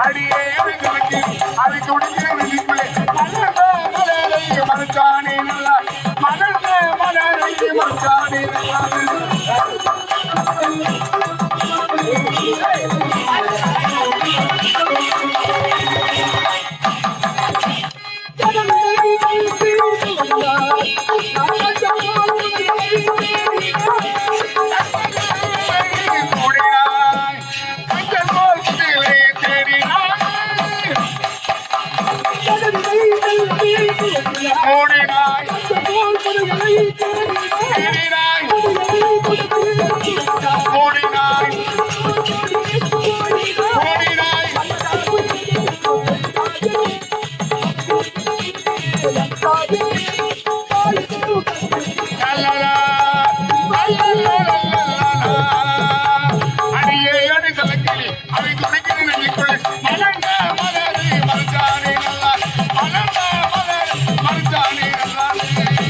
அடியே எனக்கு வெட்டி அதை துடிக்கிற விழிப்பிலே மலர்ந்த மலரை மறுக்கானே நல்லா மலர்ந்த மலரை மறுக்கானே நல்லா ஓடினாய் தேடினாய் ஓடினாய் ஓடினாய் அடியே அடி கலக்கிளி அதை துணை வாழ்க